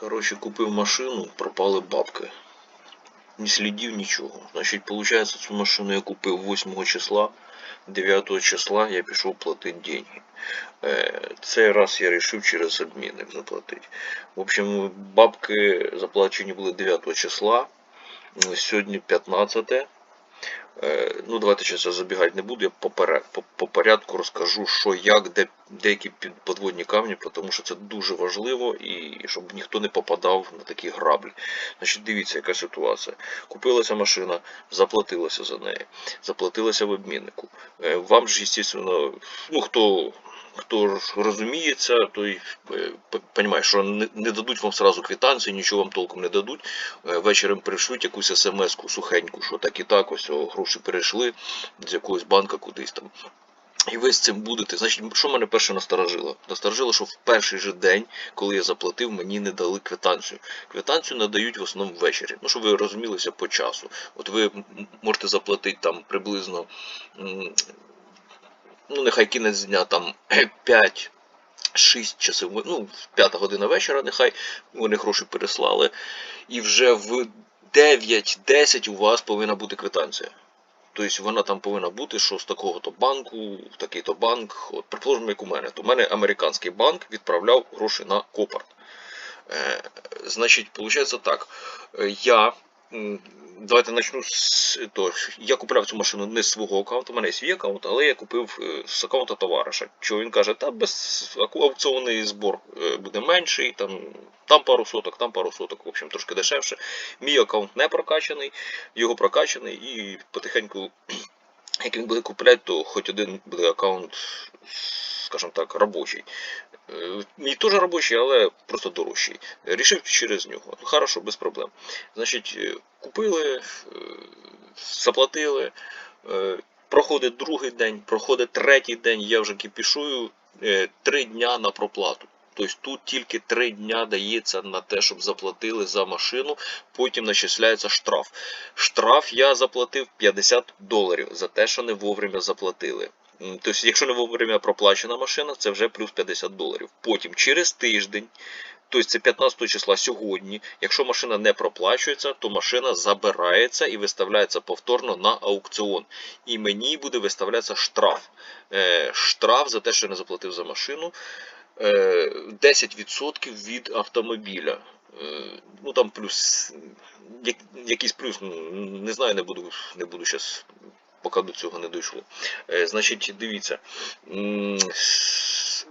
Коротше, купив машину, пропали бабки. Ні слідів, нічого. Значить, виходить, цю машину я купив 8 числа, 9 числа я пішов платити деньги. Е, Цей раз я вирішив через обмінник заплатити. В общем, бабки заплачені були 9 числа. Сьогодні 15. Е, Ну, давайте зараз я забігати не буду, я по, по, по порядку розкажу, що як, де деякі під- подводні камні, тому що це дуже важливо і щоб ніхто не попадав на такі граблі. Значить, дивіться, яка ситуація. Купилася машина, заплатилася за неї, заплатилася в обміннику. Е, Вам ж, звісно, ну хто. Хто розуміється, той розуміє, що не, дадуть вам сразу квитанції, нічого вам толком не дадуть. Е, Вечором пришлють якусь смс-ку сухеньку, що так і так, ось гроші перейшли з якогось банка кудись там. І ви з цим будете. Значить, що мене перше насторожило? Насторожило, що в перший же день, коли я заплатив, мені не дали квитанцію. Квитанцію надають в основному ввечері. Ну, щоб ви розумілися по часу. От ви можете заплатити там приблизно, ну нехай кінець дня там 5. 6 часів, ну, 5 година вечора, нехай вони гроші переслали, і вже в 9-10 у вас повинна бути квитанція. Тобто вона там повинна бути, що з такого-то банку, в такий-то банк, от, припустимо, як у мене, то у мене американський банк відправляв гроші на Копарт. Е, значить, виходить так. е, Я. Давайте почну з того. Я купляв цю машину не з свого аккаунту, у мене є свій аккаунт, але я купив е, з аккаунта товариша. Чого він каже, та без аукціонний збор е, буде менший, там, там пару соток, там пару соток, в общем, трошки дешевше. Мій аккаунт не прокачаний, його прокачаний і потихеньку, як він буде купляти, то хоч один буде аккаунт, скажімо так, робочий. Е, Мій теж робочий, але просто дорожчий. Рішив через нього. Хорошо, без проблем. Значить, е, купили, е, заплатили. е, Проходить другий день, проходить третій день, я вже кипішую е, три дня на проплату. Тобто тут тільки три дня дається на те, щоб заплатили за машину, потім начисляється штраф. Штраф я заплатив 50 доларів за те, що не вовремя заплатили. Тобто, якщо не вовремя проплачена машина, це вже плюс 50 доларів. Потім через тиждень, тобто це 15 числа сьогодні, якщо машина не проплачується, то машина забирається і виставляється повторно на аукціон. І мені буде виставлятися штраф. Е, штраф за те, що я не заплатив за машину. е, 10% від автомобіля. Е, Ну там плюс як- якийсь плюс, ну, не знаю, не буду, не буду зараз, поки до цього не дійшло. Е, Значить, дивіться,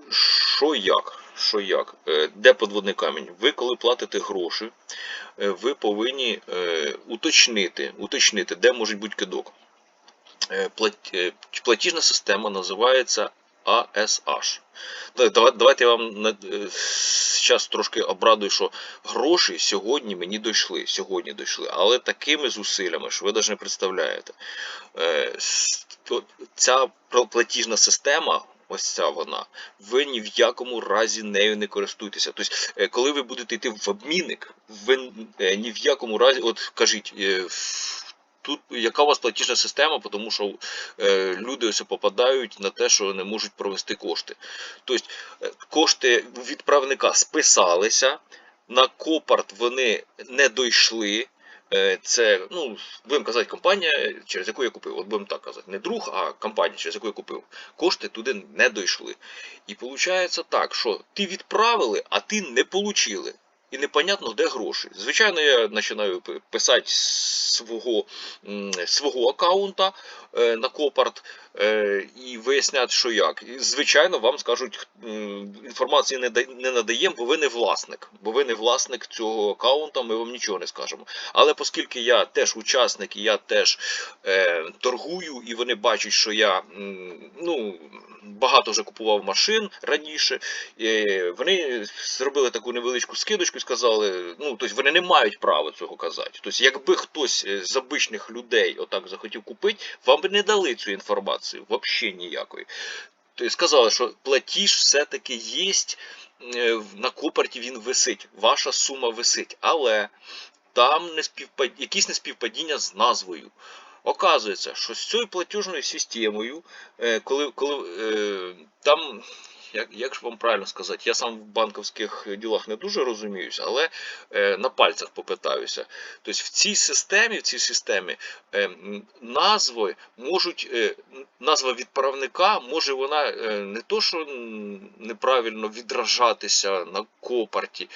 що як? Що як? Е, Де подводний камінь? Ви коли платите гроші, е, ви повинні уточнити, уточнити, де може бути кидок. Плат- Платіжна система називається ASH. Да, Давайте я вам зараз трошки обрадую, що гроші сьогодні мені дійшли. Сьогодні дійшли, але такими зусиллями, що ви навіть не представляєте. Е, Ця платіжна система. Ось ця вона. Ви ні в якому разі нею не користуйтеся. Тобто, е, коли ви будете йти в обмінник, ви е, ні в якому разі, от кажіть, е, тут яка у вас платіжна система, тому що е, люди ось попадають на те, що не можуть провести кошти. Тобто е, кошти відправника списалися, на копарт вони не дійшли. Е, Це, ну, будемо казати, компанія, через яку я купив. От будемо так казати, не друг, а компанія, через яку я купив. Кошти туди не дійшли. І виходить так, що ти відправили, а ти не получили. І непонятно, де гроші. Звичайно, я починаю писати свого, свого аккаунта е, на Копарт і виясняти, що як. І, звичайно, вам скажуть, інформації не, надаємо, бо ви не власник. Бо ви не власник цього аккаунта, ми вам нічого не скажемо. Але оскільки я теж учасник і я теж е, торгую, і вони бачать, що я ну, багато вже купував машин раніше, е, вони зробили таку невеличку скидочку і сказали, ну, тобто вони не мають права цього казати. Тобто, якби хтось е, з обичних людей отак захотів купити, вам би не дали цю інформацію, взагалі ніякої. Тобто сказали, що платіж все-таки є, е, на копорті він висить, ваша сума висить, але там не співпад... якісь неспівпадіння з назвою. Оказується, що з цією платіжною системою, е, коли, коли е, там як, як ж вам правильно сказати, я сам в банківських ділах не дуже розуміюся, але е, на пальцях попитаюся. Тобто в цій системі, в цій системі е, назви можуть, е, назва відправника може вона е, не то, що неправильно відражатися на копарті,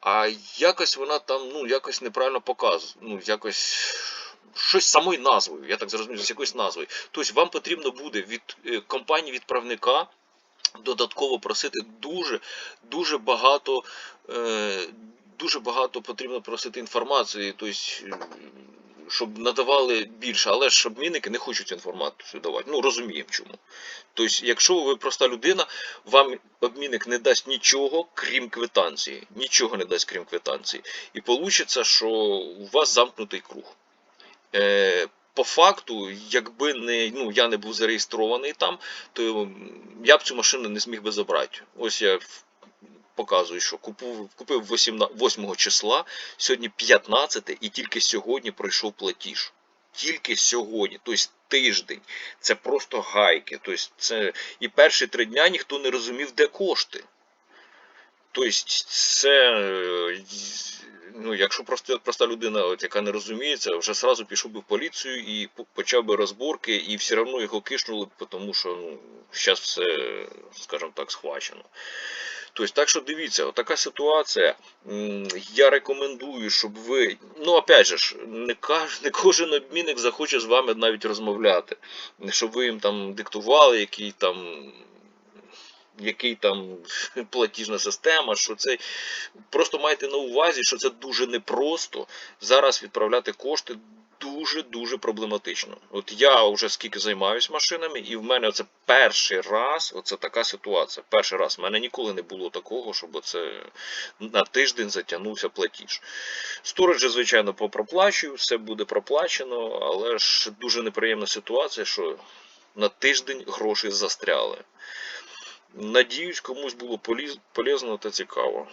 а якось вона там ну, якось неправильно показує. Ну, якось щось самою назвою, я так зрозумів, з якоюсь назвою. Тобто вам потрібно буде від е, компанії відправника додатково просити дуже дуже багато. Е, Дуже багато потрібно просити інформації, тобто, е, щоб надавали більше, але ж обмінники не хочуть інформацію давати. Ну розуміємо чому. Тобто, якщо ви проста людина, вам обмінник не дасть нічого, крім квитанції. Нічого не дасть, крім квитанції. І вийде, що у вас замкнутий круг. По факту, якби не, ну, я не був зареєстрований там, то я б цю машину не зміг би забрати. Ось я показую, що купив, купив 8 числа, сьогодні 15 і тільки сьогодні пройшов платіж. Тільки сьогодні, тобто тиждень. Це просто гайки. Тобто це... І перші три дня ніхто не розумів, де кошти. Тобто, це, е, ну, якщо просто, проста людина, от, яка не розуміється, вже сразу пішов би в поліцію і почав би розборки, і все одно його кишнули, тому що ну, зараз все, скажімо так, схвачено. Тобто, так що дивіться, отака ситуація. Я рекомендую, щоб ви. Ну, опять же ж, не, каж, не кожен обмінник захоче з вами навіть розмовляти. Щоб ви їм там диктували, який там. Який там платіжна система, що це просто майте на увазі, що це дуже непросто зараз відправляти кошти дуже дуже проблематично. От я вже скільки займаюся машинами, і в мене це перший раз, оце така ситуація. Перший раз в мене ніколи не було такого, щоб це на тиждень затягнувся платіж. Сториджі, звичайно, попроплачую, все буде проплачено, але ж дуже неприємна ситуація, що на тиждень гроші застряли. Надіюсь, комусь було полезно та цікаво.